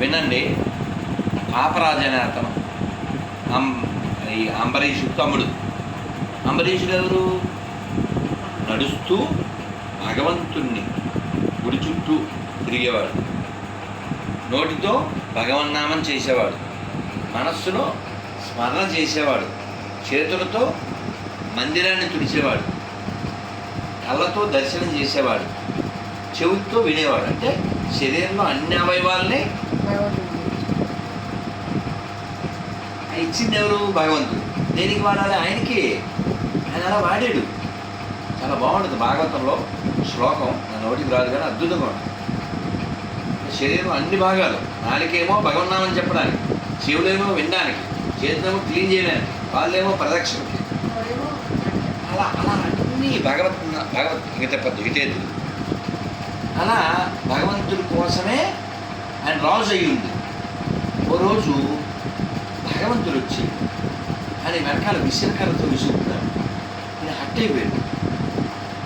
వినండి. పాపరాజు అనే అతను. ఈ అంబరీషు తమ్ముడు. అంబరీషుడు ఎవరు నడుస్తూ భగవంతుణ్ణి గుడి చుట్టూ తిరిగేవాడు. నోటితో భగవన్నామం చేసేవాడు. మనస్సులో స్మరణ చేసేవాడు. చేతులతో మందిరాన్ని తుడిచేవాడు. కళ్ళతో దర్శనం చేసేవాడు. చెవితో వినేవాడు. అంటే శరీరంలో అన్ని అవయవాల్ని ఇచ్చింది ఎవరు భగవంతుడు. దేనికి వాడాలి? ఆయనకి. ఆయన అలా వాడాడు. చాలా బాగుంటుంది భాగవతంలో శ్లోకం. నా నోటికి రాదు కానీ అద్భుతంగా ఉంటుంది. శరీరం అన్ని భాగాలు. నాలుకేమో భగవన్నామని చెప్పడానికి చెవులేమో వినడానికి చేతులేమో క్లీన్ చేయడానికి వాళ్ళేమో ప్రదక్షిణకి. అలా అలా అన్ని భగవత్ భగవత్ హిత హితేతులు అలా భగవంతుడి కోసమే ఆయన రాజు అయ్యి ఉంది ఓ రోజు భగవంతుడు వచ్చి ఆయన వెనకాల విసరకాలతో విసురుతున్నాడు నేను హట్ అయిపోయాడు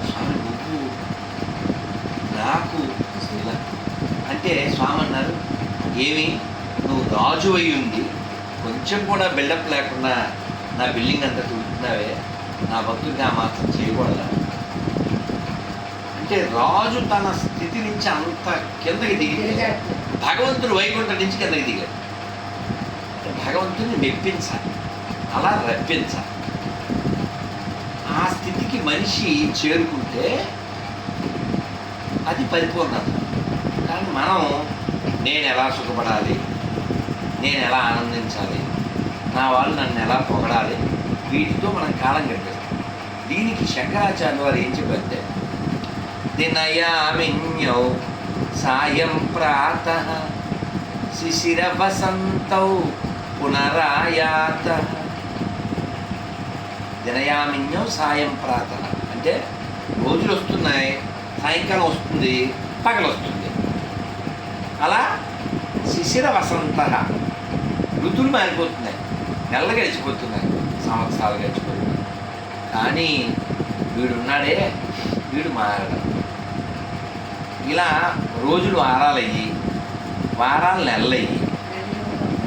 స్వామి నువ్వు నాకు ఇలా అంటే స్వామి అన్నారు ఏమి నువ్వు రాజు అయి ఉంది కొంచెం కూడా బిల్డప్ లేకుండా నా బిల్డింగ్ అంతా చూస్తున్నావే నా భక్తుడికి ఆ మాత్రం చేయకూడదా అంటే రాజు తన స్థితి నుంచి అంత కిందకి దిగి భగవంతుడు వైకుంఠం నుంచి కిందకి దిగాడు భగవంతుని మెప్పించాలి. అలా రప్పించాలి. ఆ స్థితికి మనిషి చేరుకుంటే అది పరిపూర్ణత. కానీ మనం నేను ఎలా సుఖపడాలి? నేను ఎలా ఆనందించాలి? నా వాళ్ళు నన్ను ఎలా పొగడాలి? వీటితో మనం కాలం గడిపేస్తాం. దీనికి శంకరాచార్య వారు ఏం చెప్పారంటే దినయామిన్యౌ సాయం ప్రాత శిశిర వసంతౌ పునరాయాత. దినయామిన్యం సాయం ప్రాతన అంటే రోజులు వస్తున్నాయి సాయంకాలం వస్తుంది పగలు వస్తుంది. అలా శిశిర వసంత. ఋతులు మారిపోతున్నాయి నెలలు గడిచిపోతున్నాయి సంవత్సరాలు గడిచిపోతున్నాయి. కానీ వీడున్నాడే వీడు మారడం. ఇలా రోజులు వారాలయ్యి వారాలు నెలలయ్యి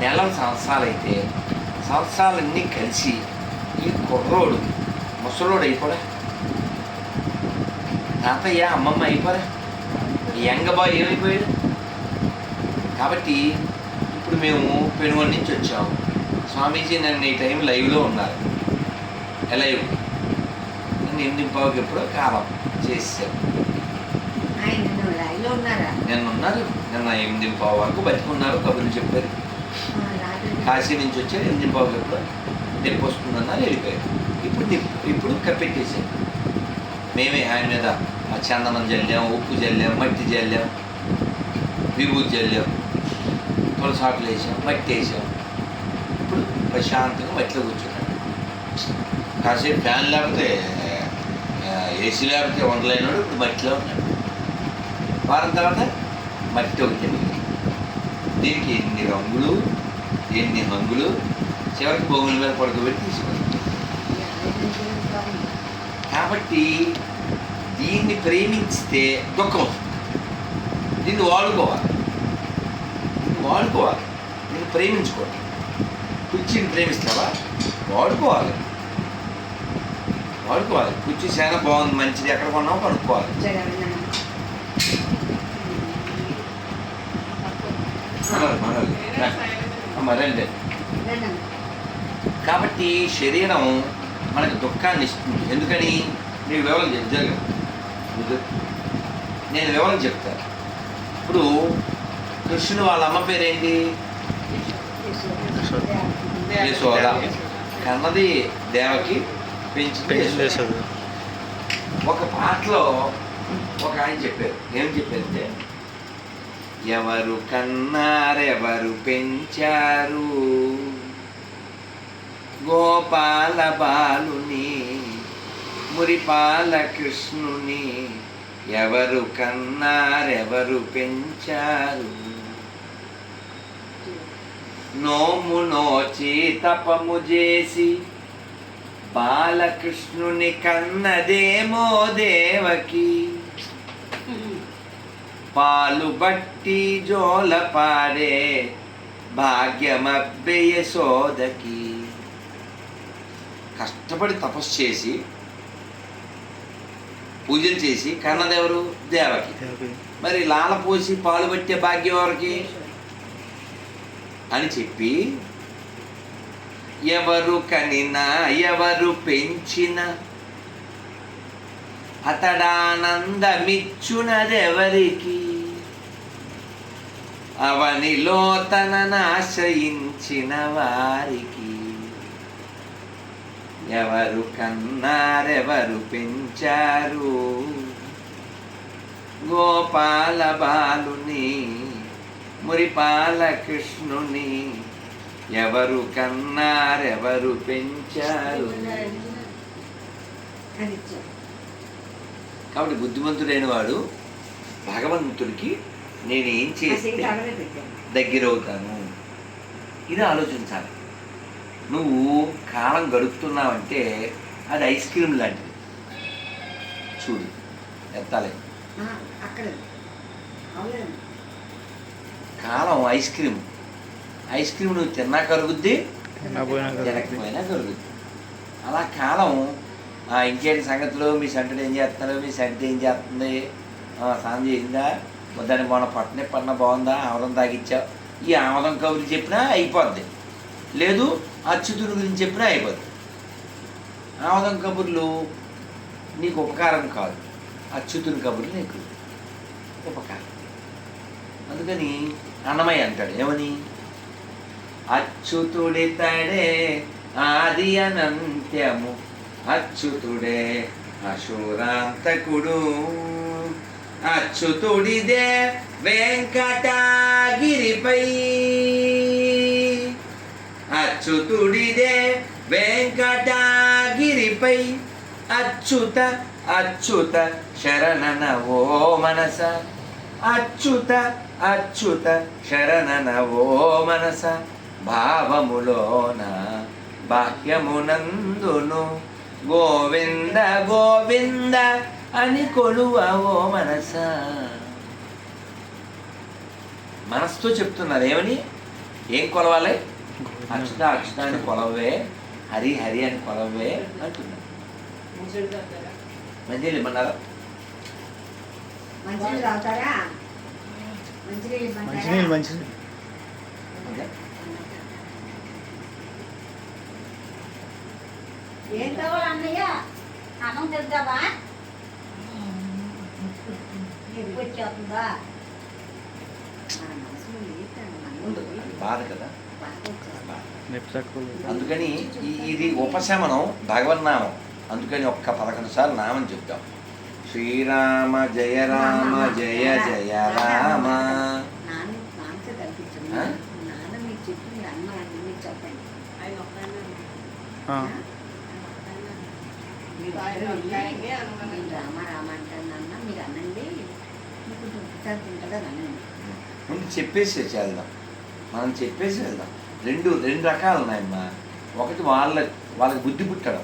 నెలలు సంవత్సరాలు అయితే సంవత్సరాలన్నీ కలిసి ఈ కుర్రోడు ముసలోడు అయిపోడా తాతయ్య అమ్మమ్మ అయిపోరా. యంగ బాయ్ ఏమైపోయాడు? కాబట్టి ఇప్పుడు మేము పెనుగొండ నుంచి వచ్చాము స్వామీజీ నన్ను ఈ టైం లైవ్లో ఉన్నారు. లైవ్ నన్ను ఎనిమిది పావుకి ఎప్పుడో కాలం లైవ్లో ఉన్నారా నిన్న ఉన్నారు? నిన్న ఎనిమిది పావు వరకు బతికున్నారు కబుర్లు చెప్పారు. కాశీ నుంచి వచ్చారు ఎనిమిది పావుకి ఎప్పుడో నొప్పి వస్తుందన్నారు వెళ్ళిపోయారు. ఇప్పుడు ఇప్పుడు కప్పెట్టేసారు మేమే ఆయన మీద ఆ చందనం చల్లాం ఉప్పు చల్లాం మట్టి చల్లాం విభూతి చల్లాం తులసాకులు వేసాం మట్టి వేసాం. ఇప్పుడు ప్రశాంతంగా మట్టిలో కూర్చున్నాడు కాసేపు ఫ్యాన్ లేకపోతే ఏసీ లేకపోతే ఉండలేనాడు ఇప్పుడు మట్టిలో ఉన్నాడు. వారం తర్వాత మట్టి ఒకటి దీనికి ఎన్ని రంగులు? ఎన్ని హంగులు చివరికి భూముల మీద పడుకోబెట్టి తీసుకుంటాం కాబట్టి దీన్ని ప్రేమించితే దుఃఖం వస్తుంది. దీన్ని వాడుకోవాలి. దీన్ని వాడుకోవాలి. దీన్ని ప్రేమించుకోవాలి. కుర్చీని ప్రేమిస్తావా? వాడుకోవాలి. వాడుకోవాలి. కుర్చీ చాలా బాగుంది మంచిది. ఎక్కడ కొన్నామో కనుక్కోవాలి. మనోళ్ళు, మనోళ్ళు. అమ్మ, రండి కాబట్టి శరీరం మనకు దుఃఖాన్ని ఇస్తుంది. ఎందుకని? నేను వివరం చెప్తాను నేను వివరం చెప్తాను. ఇప్పుడు కృష్ణుడు వాళ్ళ అమ్మ పేరేంటి? యశోద. కన్నది దేవకి యశోద. ఒక పాటలో ఒక ఆయన చెప్పారు. ఏం చెప్పారంటే ఎవరు కన్నారెవరు పెంచారు? గోపాల బాలుని మురిపాల కృష్ణుని ఎవరు కన్నారెవరు పెంచారు? నోము నోచి తపము చేసి బాలకృష్ణుని కన్నదేమో దేవకి? పాలు బట్టి జోల పాడే భాగ్యమబ్బే యశోదకి కష్టపడి తపస్సు చేసి పూజలు చేసి కన్నదెవరు దేవకి. మరి లాల పోసి పాలు పట్టే భాగ్యం ఎవరికి? అని చెప్పి ఎవరు కనినా ఎవరు పెంచిన అతడానందమిచ్చునదెవరికి అవనిలో తనను ఆశ్రయించిన వారికి ఎవరు కన్నారెవరు పెంచారు? గోపాల బాలుని మురిపాల కృష్ణుని ఎవరు కన్నారెవరు పెంచారు? కాబట్టి బుద్ధిమంతుడైన వాడు భగవంతుడికి నేను ఏం చేస్తే. దగ్గరవుతాను. ఇది ఆలోచించాలి. నువ్వు కాలం గడుపుతున్నావంటే అది ఐస్ క్రీమ్ లాంటిది. చూడు ఎత్తాలి. ఆ, అక్కడ. అవునండి. కాలం ఐస్ క్రీమ్. ఐస్ క్రీమ్ నువ్వు తిన్నా కరుగుద్ది. తినకపోయినా కరుగుద్ది. అలా కాలం ఇంకేంటి సంగతులు? మీ సెంటర్ ఏం చేస్తున్నారు మీ సంటి ఏం చేస్తుంది? స్నానం చేసిందా? దాన్ని మొన్న పట్టనే పన్న బాగుందా? ఆమదం తాగిచ్చావు ఈ ఆమదం కబుర్లు చెప్పినా అయిపోద్ది. లేదు అచ్యుతుడి గురించి చెప్పినా అయిపోద్ది. ఆమదం కబుర్లు నీకు ఉపకారం కాదు. అచ్యుతుని కబుర్లు నీకు ఉపకారం. అందుకని అన్నమయ్య అంటాడు ఏమని? అచ్యుతుడితడే ఆది అనంత్యము. అచ్యుతుడే అశురాంతకుడు. అచ్యుతుడిదే వెంకటగిరిపై. అచ్యుతుడిదే వెంకటగిరిపై. అచ్యుత అచ్యుత శరణన ఓ మనస. అచ్యుత అచ్యుత శరణన ఓ మనస. భావములోన బాహ్యమునందును గోవింద గోవింద అని కొలువ ఓ మనస. మనసుతో చెప్తున్నారు ఏమని? ఏం కొలవాలి? అచ్యుత అచ్యుత అని కొలవే హరి హరి అని కొలవే అంటున్నారు. మంచినీళ్ళు? మంచినీళ్ళు మంచినీళ్ళు ఓకే ఏం కావాలి అన్నయ్య? అన్నం తింటావా? ఎక్కువ వచ్చేస్తుందా? బాధ కదా? అందుకని ఇది ఉపశమనం భగవన్నామం. అందుకని ఒక్క పదకొండు సార్లు నామం చెప్తాం. శ్రీరామ జయ రామ జయ జయ రామ. నాన్న ముందు చెప్పేసి వెళ్దాం. మనం చెప్పేసి వెళ్దాం. రెండు రెండు రకాలు ఉన్నాయమ్మా. ఒకటి వాళ్ళ వాళ్ళకి బుద్ధి పుట్టడం.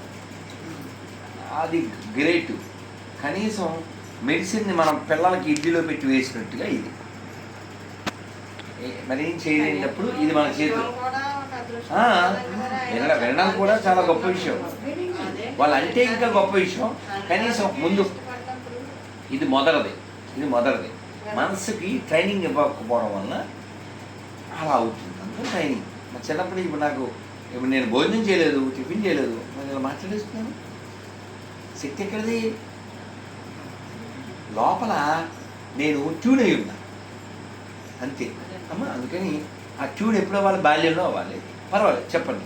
అది గ్రేట్. కనీసం మెడిసిన్ని మనం పిల్లలకి ఇడ్లీలో పెట్టి వేసినట్టుగా ఇది. ఏ- మరి ఏం చేయలేనప్పుడు ఇది మన చేతిలో. వినడం కూడా చాలా గొప్ప విషయం. వాళ్ళు అంటే ఇంకా గొప్ప విషయం. కనీసం ముందు ఇది మొదలది. ఇది మొదలది. మనసుకి ట్రైనింగ్ ఇవ్వకపోవడం వల్ల అలా అవుతుంది. అంత ట్రైనింగ్ మా చిన్నప్పుడు ఇప్పుడు నాకు ఇప్పుడు నేను భోజనం చేయలేదు టిఫిన్ చేయలేదు. మరి ఇలా మాట్లాడేస్తున్నాను. శక్తి ఎక్కడిది? లోపల నేను ట్యూన్ అయి ఉన్నా. అంతే. అమ్మ అందుకని ఆ ట్యూన్ ఎప్పుడో వాళ్ళ బాల్యంలో అవ్వాలి. పర్వాలేదు చెప్పండి.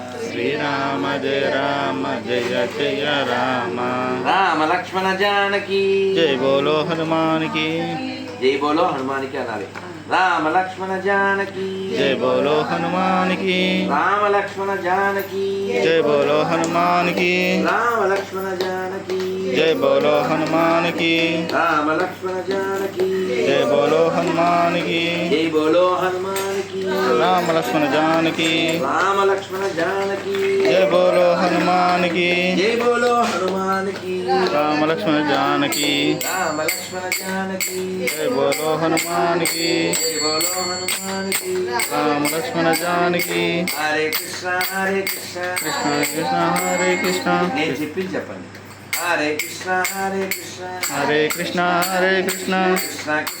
శ్రీరామ జయ రామ జయ జయ రామ రామ లక్ష్మణ జానకి। జై బోలో హనుమానికి జై బోలో హనుమానికి అనాలి రామ లక్ష్మణ జానకి జై బోలో హనుమాన్కి రామ లక్ష్మణ జానకి జై బోలో హనుమాన్కి రామ లక్ష్మణ జానకి జై బోలో హనుమాన్కి రామ లక్ష్మణ జానకి జై బోలో హనుమాన్కి జై బోలో హనుమాన్ రామ లక్ష్మణ జానకి రామ లక్ష్మణ జానకి జై బోలో హనుమాన్కి జై బోలో హనుమాన్కి రామ లక్ష్మణ జానకి రామ లక్ష్మణ జానకి జై బోలో హనుమాన్కి జై బోలో హనుమాన్కి రామ లక్ష్మణ జానకి హరే కృష్ణ హరే కృష్ణ. కృష్ణ కృష్ణ హరే కృష్ణ. నేను చెప్పింది చెప్పండి. హరే కృష్ణ. హరే కృష్ణ హరే కృష్ణ. హరే కృష్ణ కృష్ణ.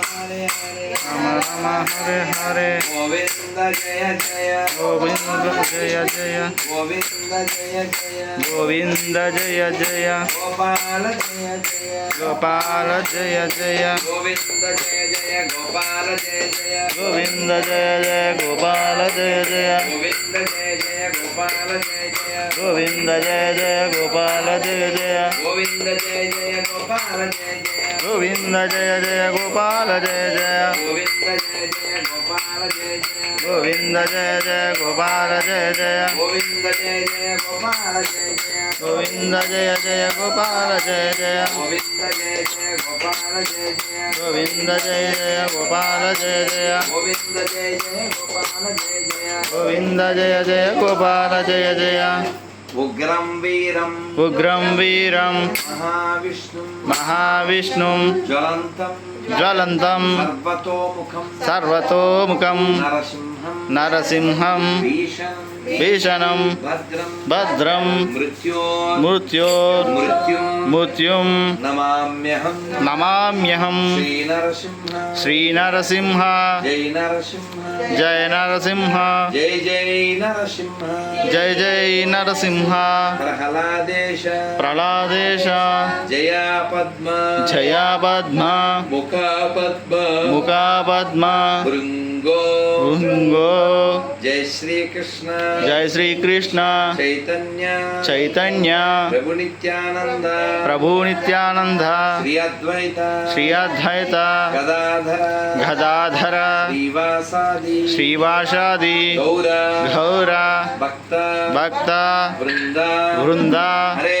हरे हरे राम राम हरे हरे गोविंद जय जय गोविंद जय जय गोविंद जय जय गोविंद जय जय गोपाल जय जय गोपाल जय जय गोविंद जय जय गोपाल जय जय गोविंद जय जय गोपाल जय जय गोविंद जय जय गोपाल जय जय गोविंद जय जय गोपाल जय जय गोविंद जय जय गोपाल जय जय జయ జయ గోపాల జయ జయ. గోవింద జయ జయ గోపాల జయ జయ. గోవింద జయ జయ గోపాల జయ జయ. గోవింద జయ జయ గోపాల జయ జయ. గోవింద జయ జయ గోపాల జయ జయ. గోవింద జయ జయ గోపాల జయ జయ. గోవింద జయ జయ గోపాల జయ జయ. గోవింద జయ జయ గోపాల జయ జయ. గోవింద జయ జయ గోపాల జయ జయ. ఉగ్రం వీరం. ఉగ్రం వీరం. మహావిష్ణుం. మహావిష్ణుం. జ్వలంతం. జ్వలంతం. సర్వతోముఖం. సర్వతోముఖం. నరసింహం. నరసింహం. भीषणं भद्रं मृत्यो मृत्युं नमाम्यहं नमाम्यहं श्रीनरसिंह जय नरसिंह जय जय नरसिंह जय जय नरसिंह प्रहलादेश प्रहलादेश जया पद्म जया पद्मा मुखा पद्म मुखा पद्मा भृङ्गो भृङ्गो जय జయ శ్రీకృష్ణ. చైతన్య. చైతన్య. ప్రభు నిత్యానంద. ప్రభు నిత్యానంద. శ్రీ అద్వైత. శ్రీ అద్వైత. గదాధర. గదాధర. శ్రీవాసాది. శ్రీవాసాది. గౌర. గౌర. భక్త. భక్త. బృంద వృంద. హరే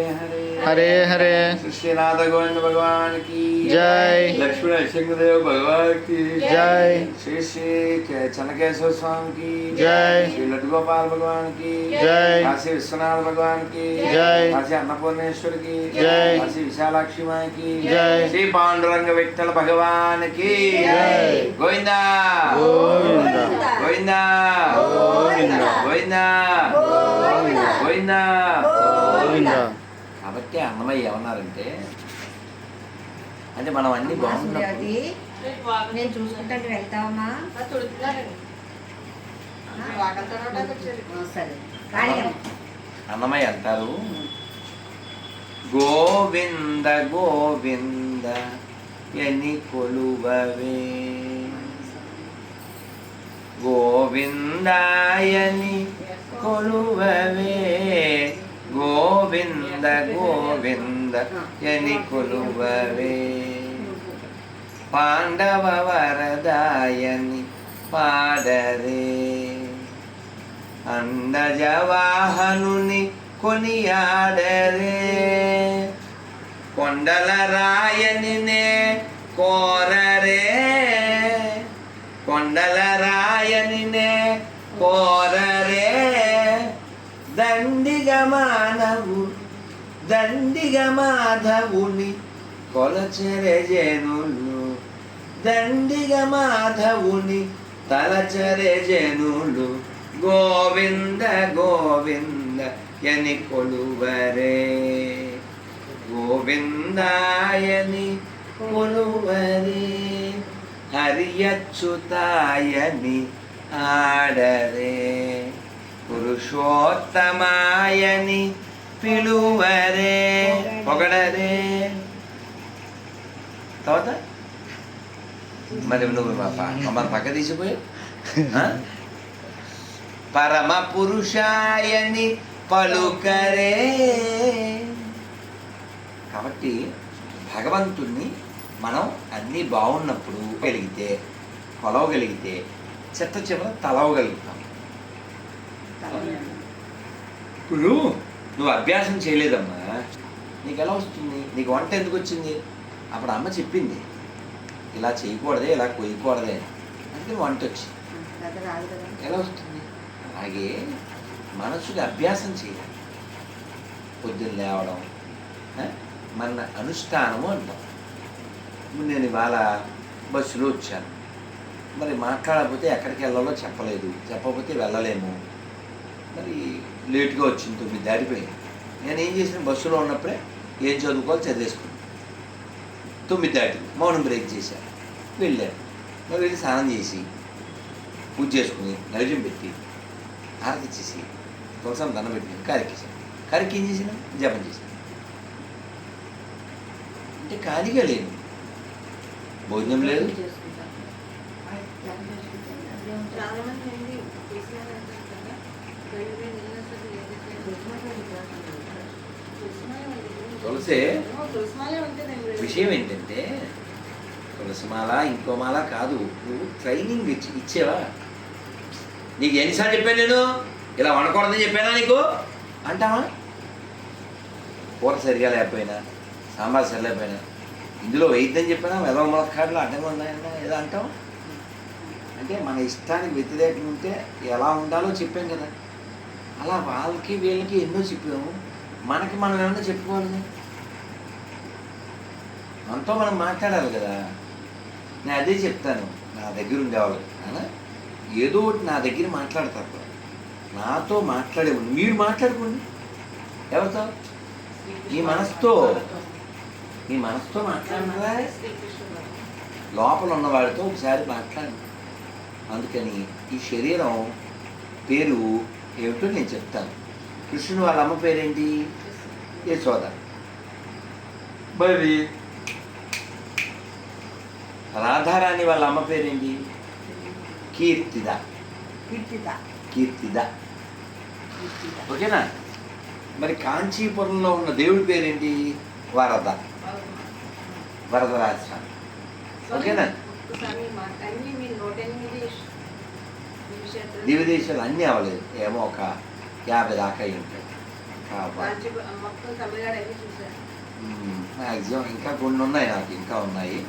हरे हरे श्रीनाथ गोविंद भगवान की जय लक्ष्मी नरसिंहदेव भगवान की जय श्री श्री चनकेश्वर स्वामी की जय श्री लड्डू गोपाल भगवान की जय काशी विश्वनाथ भगवान की जय काशी अन्नपूर्णेश्वर की जय काशी विशालाक्षी माँ की जय श्री पांडुरंग विठल भगवान की जय गोविंदा गोविंदा गोविंदा गोविंदा गोविंदा गोविंदा गोविंदा అన్నమయ్య ఏమన్నారంటే అంటే మనం అన్ని బాగున్నాం అది నేను చూసుకుంటాను రాణియమ్మ అన్నమయ్య అంటారు గోవింద గోవింద ఎని కొలువవే? గోవిందాయని కొలువవే? గోవింద గోవింద ఎని కొలువవే. పాండవ వరదాయని పాడరే. అండజవాహనుని కొనియాడరే. కొండల రాయనినే కోరరే. కొండల రాయనినే కోరరే దండిగ మానవు దండిగ మాధవుని కొలచెరె దండిగ మాధవుని తలచరె గోవింద గోవింద ఎని కొలువరే గోవిందాయని కొలువరే హరియచ్యుతాయని ఆడరే పురుషోత్తమాయని పిలువరే. పొగడరే. తర్వాత? మరి నువ్వు పాప మమ్మల్ని పక్క తీసిపోయి. పరమ పురుషాయని పలుకరే. కాబట్టి భగవంతుణ్ణి మనం అన్నీ బాగున్నప్పుడు కలిగితే కొలవగలిగితే చెత్త చివర తలవగలుగుతాం. ఇప్పుడు నువ్వు అభ్యాసం చేయలేదమ్మా. నీకు ఎలా వస్తుంది? నీకు వంట ఎందుకు వచ్చింది? అప్పుడు అమ్మ చెప్పింది. ఇలా చేయకూడదే ఇలా కొయ్యకూడదే. అందుకే వంట వచ్చింది ఎలా వస్తుంది? అలాగే మనసుకి అభ్యాసం చేయాలి. పొద్దున్న లేవడం మన అనుష్ఠానము అంటాం. ఇప్పుడు నేను ఇవాళ బస్సులో వచ్చాను. మరి మాట్లాడకపోతే ఎక్కడికి వెళ్ళాలో చెప్పలేదు. చెప్పకపోతే వెళ్ళలేము. మరి లేట్గా వచ్చింది తొమ్మిది దాటిపోయింది. నేను ఏం చేసిన బస్సులో ఉన్నప్పుడే ఏం చదువుకోవాలి చదివేసుకున్నాను తొమ్మిది దాటి మౌనం బ్రేక్ చేశాను వెళ్ళాను. మరి వెళ్ళి స్నానం చేసి పూజ చేసుకుని నైవేద్యం పెట్టి హారతి ఇచ్చేసి తులసం దండం పెట్టి కారెక్కేసాను కారెక్కి ఏం చేసిన జపం చేశాను. అంటే ఖాళీగా లేను. భోజనం లేదు. తులసే విషయం ఏంటంటే తులసిమాల ఇంకో మాల కాదు నువ్వు ట్రైనింగ్ ఇచ్చి ఇచ్చేవా? నీకు ఎన్నిసార్లు చెప్పాను నేను? ఇలా వండకూడదని చెప్పానా నీకు? అంటావా? కూర సరిగా లేకపోయినా సాంబార్ సరిలేకపోయినా ఇందులో వేయిద్దని చెప్పినా వెదవ ములక్కాడలు అడ్డంగా ఉన్నాయన్నా ఏదో అంటాం అంటే మన ఇష్టానికి వ్యతిరేకం ఉంటే ఎలా ఉండాలో చెప్పాం కదా. అలా వాళ్ళకి వీళ్ళకి ఎన్నో చెప్పాము. మనకి మనం ఏమన్నా చెప్పుకోవాలి మనతో మనం మాట్లాడాలి కదా. నేను అదే చెప్తాను. నా దగ్గర ఉండేవాళ్ళు అలా ఏదో ఒకటి నా దగ్గర మాట్లాడతారు నాతో మాట్లాడేవాడు మీరు మాట్లాడుకోండి. ఎవరితో? ఈ మనసుతో. ఈ మనసుతో మాట్లాడినరా లోపల ఉన్నవాడితో ఒకసారి మాట్లాడండి. అందుకని ఈ శరీరం పేరు ఏమిటో నేను చెప్తాను. కృష్ణుడు వాళ్ళ అమ్మ పేరేంటి? యశోద. మరి రాధారాణి వాళ్ళ అమ్మ పేరేంటి? కీర్తిద. కీర్తిద. ఓకేనా? మరి కాంచీపురంలో ఉన్న దేవుడి పేరేంటి? వరద. వరదరాజస్వామి ఓకేనా? ఒకసారి మా అన్ని అవ్వలేదు ఏమో ఒక యాభై దాకా అయి ఉంటాయి. మ్యాక్సిమం ఇంకా కొన్ని ఉన్నాయి నాకు ఇంకా ఉన్నాయి.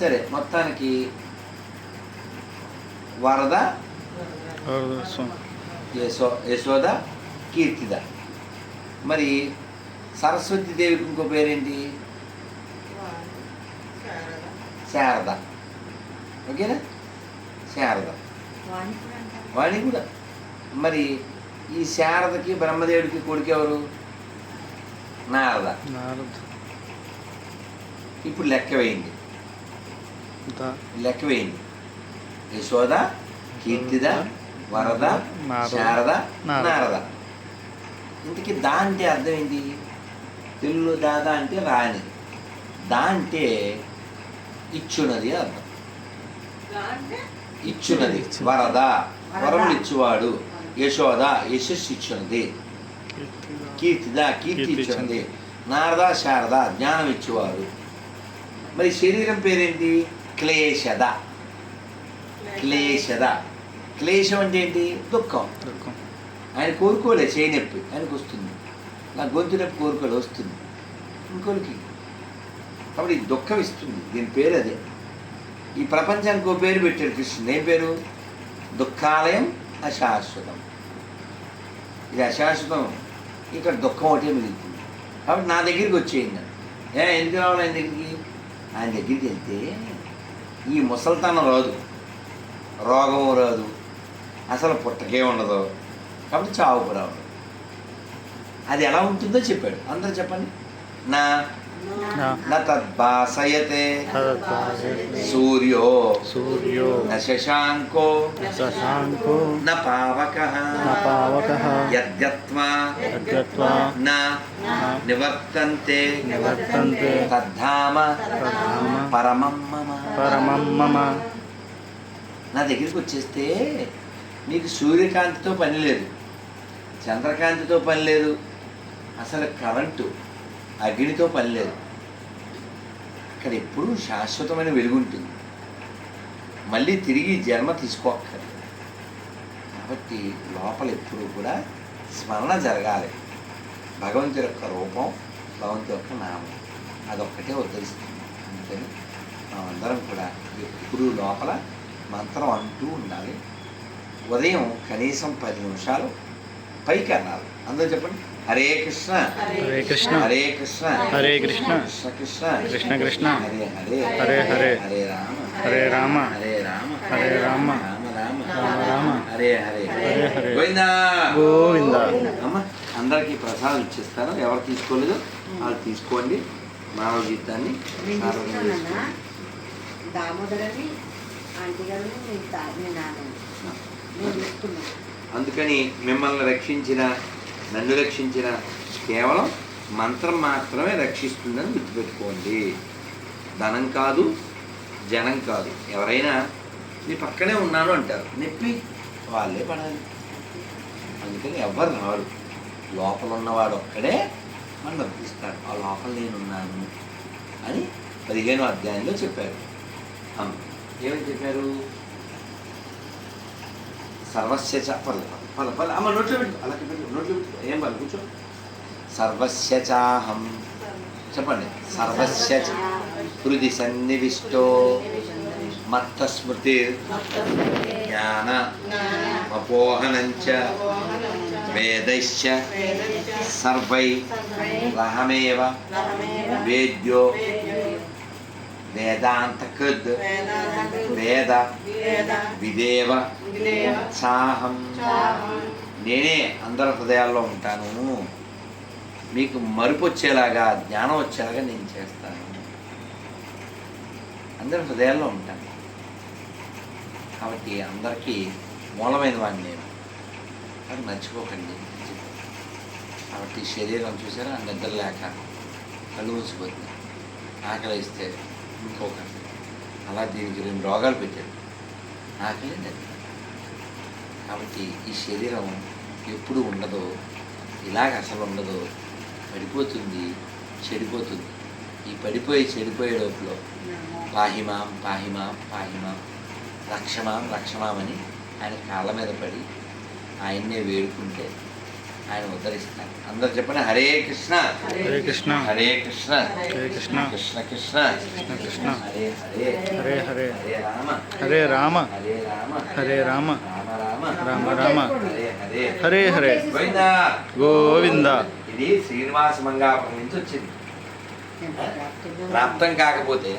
సరే మొత్తానికి వరద యశో. యశోద కీర్తిద. మరి సరస్వతి దేవికి ఇంకో పేరేంటి? శారద. ఓకేనా? శారద. వాణి కూడా. మరి ఈ శారదకి బ్రహ్మదేవుడికి కొడుకు ఎవరు? నారద. ఇప్పుడు లెక్క వేయండి. లెక్క వేయండి. యశోద కీర్తిద వరద శారద నారద. ఇంతకీ దా అంటే అర్థం ఏంటి? తెలుగులో దాదా అంటే రాని దా అంటే ఇచ్చున్నది అర్థం. ఇచ్చున్నది. వరద. వరములు ఇచ్చువాడు. యశోద యశస్సు ఇచ్చున్నది. కీర్తిద కీర్తి ఇచ్చున్నది. నారద శారద జ్ఞానం ఇచ్చేవాడు. మరి శరీరం పేరేంటి? క్లేశద. క్లేశద. క్లేశం అంటే ఏంటి? దుఃఖం. ఆయన కోరుకోలే చేయి నొప్పి ఆయనకు వస్తుంది. నా గొంతు నొప్పి కోరుకోలే వస్తుంది. ఇంకోరికి కాబట్టి దుఃఖం ఇస్తుంది. దీని పేరు అదే. ఈ ప్రపంచానికి ఓ పేరు పెట్టాడు కృష్ణుడు. ఏం పేరు? దుఃఖాలయం అశాశ్వతం. ఇది అశాశ్వతం. ఇక్కడ దుఃఖం ఒకటే మిగులుతుంది కాబట్టి నా దగ్గరికి వచ్చేయండి. ఏ ఎందుకు రావాలి ఆయన దగ్గరికి? ఆయన దగ్గరికి వెళ్తే ఈ ముసలితనం రాదు. రోగం రాదు. అసలు పుట్టకే ఉండదు. కాబట్టి చావుకు రావడం. అది ఎలా ఉంటుందో చెప్పాడు. అందరూ చెప్పండి. నా నా న తద్భాసయతే తద్భాసయతే సూర్యో సూర్యో న శశాంకో శశాంకో న పావకః న నివర్తంతే నివర్తంతే తద్ధామ తద్ధామ పరమం మమ పరమం మమ నా దగ్గరికి వచ్చేస్తే మీకు సూర్యకాంతితో పని లేదు చంద్రకాంతితో పని లేదు అసలు కరెంటు అగ్నితో పని లేదు. ఇక్కడ ఎప్పుడూ శాశ్వతమైన వెలుగు ఉంటుంది మళ్ళీ తిరిగి జన్మ తీసుకోక్కర్లేదు. కాబట్టి లోపల ఎప్పుడూ కూడా స్మరణ జరగాలి. భగవంతుడి యొక్క రూపం భగవంతు యొక్క నామం అదొక్కటే ఉద్ధరిస్తుంది. అందుకని మనమందరం కూడా ఎప్పుడూ లోపల మంత్రం అంటూ ఉండాలి. ఉదయం కనీసం పది నిమిషాలు పైకి అన్నారు అందరూ చెప్పండి. హరే కృష్ణ. హరే కృష్ణ. హరే కృష్ణ. హరే కృష్ణ. కృష్ణ కృష్ణ. కృష్ణ కృష్ణ. హరే హరే. హరే హరే. హరే రామ. హరే రామ. హరే రామ. హరే రామ. రామ రామ. రామ రామ. హరే హరే. హరే హరే. గోవిందా. గోవింద. అమ్మ అందరికీ ప్రసాదం ఇచ్చేస్తాను ఎవరు తీసుకోలేదు? వాళ్ళు తీసుకోండి. మానవ జీవితాన్ని. దామోదరని ఆంటీ నేను అందుకని మిమ్మల్ని రక్షించిన నన్ను రక్షించిన కేవలం మంత్రం మాత్రమే రక్షిస్తుందని గుర్తుపెట్టుకోండి. ధనం కాదు జనం కాదు. ఎవరైనా నీ పక్కనే ఉన్నాను అంటారు. నొప్పి వాళ్ళే పడాలి. అందుకని ఎవరు రారు. లోపల ఉన్నవాడు ఒక్కడే మనం నొప్పిస్తాడు ఆ లోపల నేనున్నాను అని పదిహేను అధ్యాయంలో చెప్పారు. ఏమని చెప్పారు? సర్వస్య చ పర్లే పర్లే అమ్మ నోట్లో పెట్టు. అలా పెట్టు నోట్లో పెట్టు. ఏం పర్లేదు కూర్చో. సర్వస్య చాహం. చెప్పండి. సర్వస్య హృది సన్నివిష్టో మత్త స్మృతి జ్ఞాన అపోహనంచ వేదైశ్చ సర్వై వేద్యో వేదాంతకృద్ వేద విదేవ చాహం. నేనే అందరి హృదయాల్లో ఉంటాను. మీకు మరుపు వచ్చేలాగా జ్ఞానం వచ్చేలాగా నేను చేస్తాను. అందరి హృదయాల్లో ఉంటాను. కాబట్టి అందరికీ మూలమైన వాడిని నేను. అది మర్చిపోకండి. కాబట్టి శరీరం చూసారా? నిద్ర లేక కళ్ళు మూసిపోతుంది ఆకలి ఇస్తే ఇంకొకటి. అలా దీనికి రెండు రోగాలు పెట్టాడు ఆకలి నిద్ర. కాబట్టి ఈ శరీరం ఎప్పుడు ఉండదో ఇలాగ అసలు ఉండదో పడిపోతుంది చెడిపోతుంది. ఈ పడిపోయి చెడిపోయే లోపల పాహిమాం పాహిమాం పాహిమాం రక్షమాం రక్షమామని ఆయన కాళ్ళ మీద పడి ఆయన్నే వేడుకుంటే ఆయన ఉద్ధరిస్తారు అందరు చెప్పండి హరే కృష్ణ. హరే కృష్ణ. హరే కృష్ణ. హరే కృష్ణ. కృష్ణ కృష్ణ. కృష్ణ కృష్ణ. హరే హరే. హరే హరే. హరే రామ. హరే రామ. హరే రామ. హరే రామ. రామ రామ. హరే హరే. హరే హరే. గోవిందా. గోవింద. ఇది శ్రీనివాస మంగాపురం నుంచి వచ్చింది. ప్రాప్తం కాకపోతే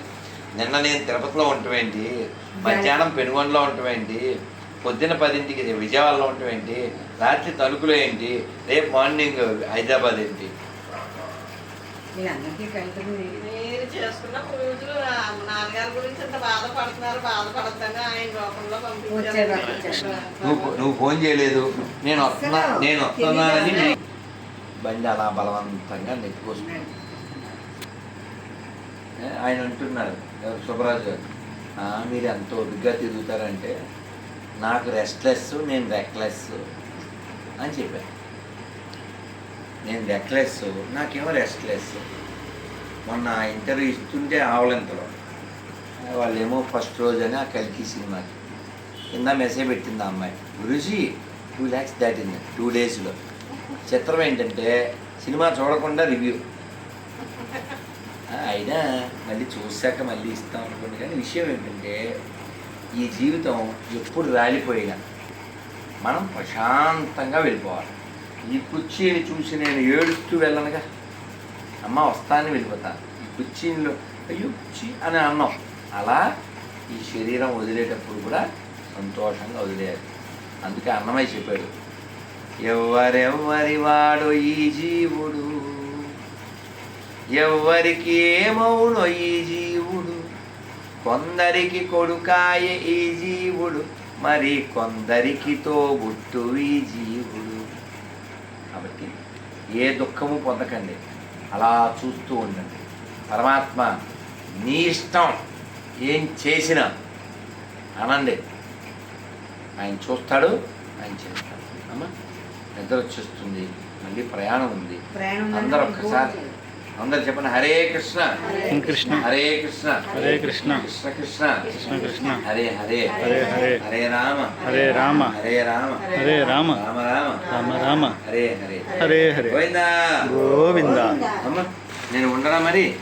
నిన్న నేను తిరుపతిలో ఉంటామేంటి మధ్యాహ్నం పెనుగొండలో ఉంటామేంటి పొద్దున పదింటికి విజయవాడలో ఉంటామేంటి రాత్రి తణుకులో ఏంటి? రేపు మార్నింగ్ హైదరాబాద్ ఏంటి? వీళ్ళందరికీ కలిపి మీరు చేసుకున్న పూజలు ఆ నాన్నగారి గురించి అంత బాధపడుతున్నారు బాధపడతాను ఆయన రూపంలో వచ్చారు, వచ్చారు. పంపించారు నువ్వు నువ్వు ఫోన్ చేయలేదు. నేను వస్తున్నా నేను వస్తున్నానని బండి అలా బలవంతంగా నెట్టుకొస్తున్నాడు ఏ, ఆయన అంటున్నారు ఎవరు సుబ్బరాజు గారు "ఆ, మీరు ఎంత ఒడిగ్గా తిరుగుతారంటే నాకు రెస్ట్లెస్ నేను రెక్లెస్ అని చెప్పాను నేను రెక్లెస్ నాకేమో రెస్ట్లెస్ మొన్న ఇంటర్వ్యూ ఇస్తుంటే ఆవలింతలో. వాళ్ళేమో ఫస్ట్ రోజు అని ఆ కలికి సినిమాకి. కింద మెసేజ్ పెట్టింది ఆ అమ్మాయి. గురుజీ టూ ల్యాక్స్ దాటింది టూ డేస్లో చిత్రం ఏంటంటే సినిమా చూడకుండా రివ్యూ అయినా మళ్ళీ చూశాక మళ్ళీ ఇస్తాం అనుకోండి. కానీ విషయం ఏంటంటే ఈ జీవితం ఎప్పుడు రాలిపోయినా మనం ప్రశాంతంగా వెళ్ళిపోవాలి. ఈ కుర్చీని చూసి నేను ఏడుస్తూ వెళ్ళనుగా. అమ్మ వస్తాను వెళ్ళిపోతాను ఈ కుర్చీలో అయ్యో కుర్చీ అని అన్నాం. అలా ఈ శరీరం వదిలేటప్పుడు కూడా సంతోషంగా వదిలేయాలి. అందుకే అన్నమయ్య చెప్పాడు ఎవరెవరి వాడు ఈ జీవుడు? ఎవరికి ఏమవునో ఈ జీవుడు? కొందరికి కొడుకాయ ఈ జీవుడు మరి కొందరికి తోబుట్టు ఈ జీవుడు. కాబట్టి ఏ దుఃఖము పొందకండి. అలా చూస్తూ ఉండండి. పరమాత్మ నీ ఇష్టం ఏం చేసినా అనండి. ఆయన చూస్తాడు ఆయన చేస్తాడు. అమ్మ నిద్ర వచ్చేస్తుంది. మళ్ళీ ప్రయాణం ఉంది. అందరూ ఒక్కసారి. అందరు చెప్పండి హరే కృష్ణ. కృష్ణ. హరే కృష్ణ. హరే కృష్ణ. కృష్ణ కృష్ణ. కృష్ణ కృష్ణ. హరే హరే. హరే హరే. హరే రామ. హరే రామ. హరే రామ. హరే రామ. రామ రామ. రామ రామ. హరే హరే. హరే హరే. గోవిందా. గోవింద. అమ్మ నేను ఉండనా మరి?